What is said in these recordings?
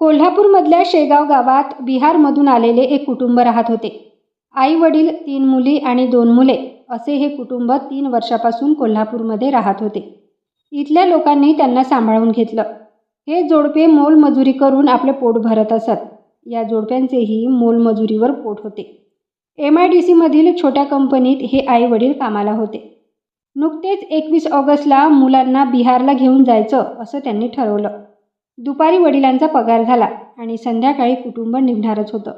कोल्हापूरमधल्या शेगाव गावात बिहारमधून आलेले एक कुटुंब राहत होते. आई वडील तीन मुली आणि दोन मुले असे हे कुटुंब तीन वर्षापासून कोल्हापूरमध्ये राहत होते. इथल्या लोकांनी त्यांना सांभाळून घेतलं. हे जोडपे मोलमजुरी करून आपले पोट भरत असत. या जोडप्यांचेही मोलमजुरीवर पोट होते. एम आय डी सीमधील छोट्या कंपनीत हे आई वडील कामाला होते. नुकतेच एकवीस ऑगस्टला मुलांना बिहारला घेऊन जायचं असं त्यांनी ठरवलं. दुपारी वडिलांचा पगार झाला आणि संध्याकाळी कुटुंब निघणारच होतं.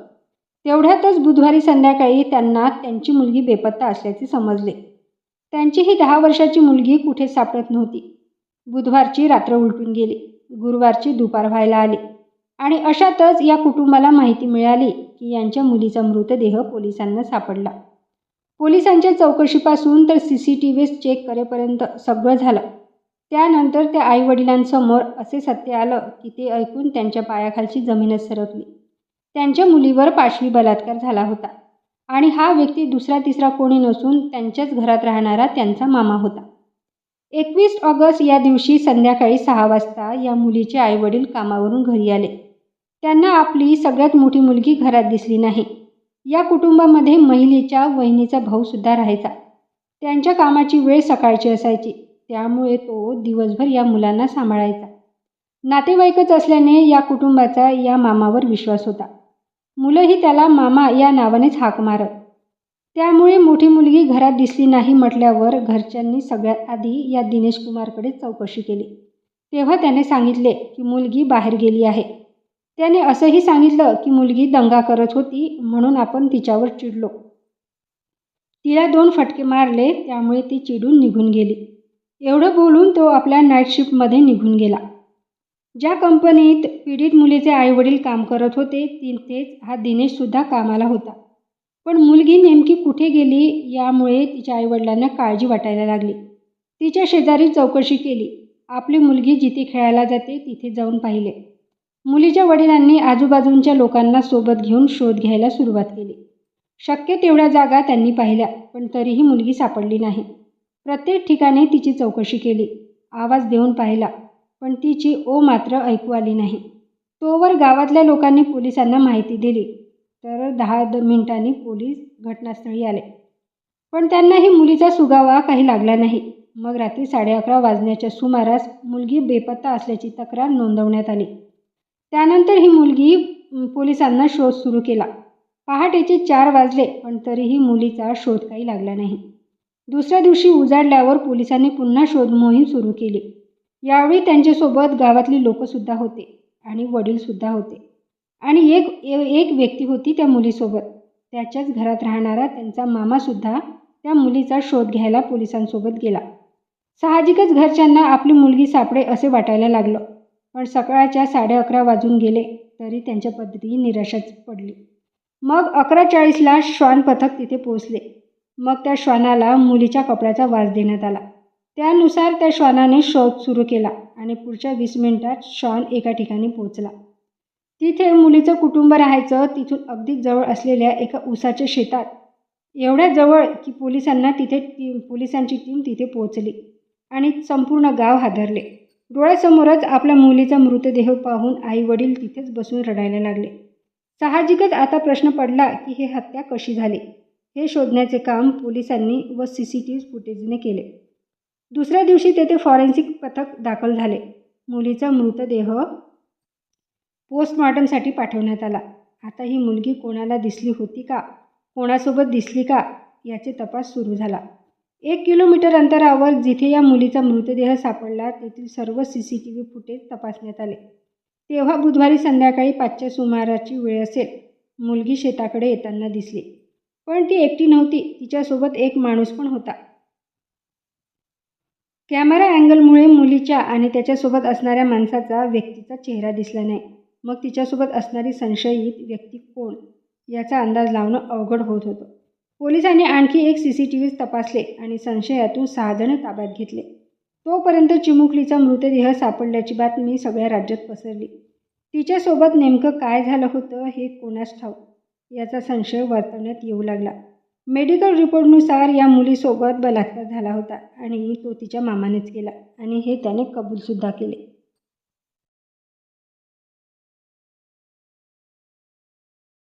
तेवढ्यातच बुधवारी संध्याकाळी त्यांना त्यांची मुलगी बेपत्ता असल्याचे समजले. त्यांची ही दहा वर्षाची मुलगी कुठे सापडत नव्हती. बुधवारची रात्र उलटून गेली. गुरुवारची दुपार व्हायला आली. आणि अशातच या कुटुंबाला माहिती मिळाली की यांच्या मुलीचा मृतदेह पोलिसांना सापडला. पोलिसांच्या चौकशीपासून तर C C T V check करेपर्यंत सगळं झालं. त्यानंतर त्या आईवडिलांसमोर असे सत्य आलं की ते ऐकून त्यांच्या पायाखालची जमीनच सरकली. त्यांच्या मुलीवर पाशवी बलात्कार झाला होता आणि हा व्यक्ती दुसरा तिसरा कोणी नसून त्यांच्याच घरात राहणारा त्यांचा मामा होता. एकवीस ऑगस्ट या दिवशी संध्याकाळी सहा वाजता या मुलीचे आईवडील कामावरून घरी आले. त्यांना आपली सगळ्यात मोठी मुलगी घरात दिसली नाही. या कुटुंबामध्ये महिलेच्या वहिनीचा भाऊसुद्धा राहायचा. त्यांच्या कामाची वेळ सकाळची असायची. त्यामुळे तो दिवसभर या मुलांना सांभाळायचा. नातेवाईकच असल्याने या कुटुंबाचा या मामावर विश्वास होता. मुलंही त्याला मामा या नावानेच हाक मारत. त्यामुळे मोठी मुलगी घरात दिसली नाही म्हटल्यावर घरच्यांनी सगळ्यात आधी या दिनेश कुमारकडे चौकशी केली. तेव्हा त्याने सांगितले की मुलगी बाहेर गेली आहे. त्याने असंही सांगितलं की मुलगी दंगा करत होती म्हणून आपण तिच्यावर चिडलो. तिला दोन फटके मारले त्यामुळे ती चिडून निघून गेली. एवढं बोलून तो आपल्या नाईट शिफ्टमध्ये निघून गेला. ज्या कंपनीत पीडित मुलीचे आईवडील काम करत होते तिथेच हा दिनेशसुद्धा कामाला होता. पण मुलगी नेमकी कुठे गेली यामुळे तिच्या आईवडिलांना काळजी वाटायला लागली. तिच्या शेजारी चौकशी केली. आपली मुलगी जिथे खेळायला जाते तिथे जाऊन पाहिले. मुलीच्या वडिलांनी आजूबाजूंच्या लोकांना सोबत घेऊन शोध घ्यायला सुरुवात केली. शक्य तेवढ्या जागा त्यांनी पाहिल्या पण तरीही मुलगी सापडली नाही. प्रत्येक ठिकाणी तिची चौकशी केली. आवाज देऊन पाहिला पण तिची ओ मात्र ऐकू आली नाही. तोवर गावातल्या लोकांनी पोलिसांना माहिती दिली. तर दहा द मिनिटांनी पोलीस घटनास्थळी आले. पण त्यांनाही मुलीचा सुगावा काही लागला नाही. मग रात्री साडे अकरा वाजण्याच्या सुमारास मुलगी बेपत्ता असल्याची तक्रार नोंदवण्यात आली. त्यानंतर ही मुलगी पोलिसांना शोध सुरू केला. पहाटेचे चार वाजले पण तरीही मुलीचा शोध काही लागला नाही. दुसऱ्या दिवशी उजाडल्यावर पोलिसांनी पुन्हा शोधमोहीम सुरू केली. यावेळी त्यांच्यासोबत गावातली लोकंसुद्धा होते आणि वडीलसुद्धा होते. आणि एक एक व्यक्ती होती त्या मुलीसोबत. त्याच्याच घरात राहणारा त्यांचा मामासुद्धा त्या मुलीचा शोध घ्यायला पोलिसांसोबत गेला. साहजिकच घरच्यांना आपली मुलगी सापडे असे वाटायला लागलं. पण सकाळच्या साडे अकरा वाजून गेले तरी त्यांच्या पद्धती निराशाच पडली. मग अकरा चाळीसला श्वान पथक तिथे पोहोचले. मग त्या श्वानाला मुलीच्या कपड्याचा वास देण्यात आला. त्यानुसार त्या श्वानाने शोध सुरू केला आणि पुढच्या वीस मिनिटात श्वान एका ठिकाणी पोहोचला. तिथे मुलीचं कुटुंब राहायचं तिथून अगदी जवळ असलेल्या एका उसाच्या शेतात. एवढ्या जवळ की पोलिसांना तिथे टीम पोलिसांची टीम तिथे पोहोचली आणि संपूर्ण गाव हादरले. डोळ्यासमोरच आपल्या मुलीचा मृतदेह पाहून आई वडील तिथेच बसून रडायला लागले. साहजिकच आता प्रश्न पडला की हे हत्या कशी झाली? हे शोधण्याचे काम पोलिसांनी व सी सी टी व्ही फुटेजने केले. दुसऱ्या दिवशी तेथे फॉरेन्सिक पथक दाखल झाले. मुलीचा मृतदेह पोस्टमॉर्टमसाठी पाठवण्यात आला. आता ही मुलगी कोणाला दिसली होती का? कोणासोबत दिसली का? याचे तपास सुरू झाला. एक किलोमीटर अंतरावर जिथे या मुलीचा मृतदेह सापडला तेथील सर्व C C T V footage तपासण्यात आले. तेव्हा बुधवारी संध्याकाळी पाचच्या सुमाराची वेळ असेल. मुलगी शेताकडे येताना दिसली. पण ती एकटी नव्हती. तिच्यासोबत एक माणूस पण होता. कॅमेरा अँगलमुळे मुलीच्या आणि त्याच्यासोबत असणाऱ्या माणसाचा व्यक्तीचा चेहरा दिसला नाही. मग तिच्यासोबत असणारी संशयित व्यक्ती कोण? याचा अंदाज लावणं अवघड होत होतं. पोलिसांनी आणखी एक सी सी टी व्ही तपासले आणि संशयातून सहाजण ताब्यात घेतले. तोपर्यंत चिमुकलीचा मृतदेह सापडल्याची बातमी सगळ्या राज्यात पसरली. तिच्यासोबत नेमकं काय झालं होतं हे कोणास ठाऊक? याचा संशय वर्तवण्यात येऊ लागला. मेडिकल रिपोर्टनुसार या मुलीसोबत बलात्कार झाला होता आणि तो तिच्या मामानेच केला आणि हे त्याने कबूलसुद्धा केले.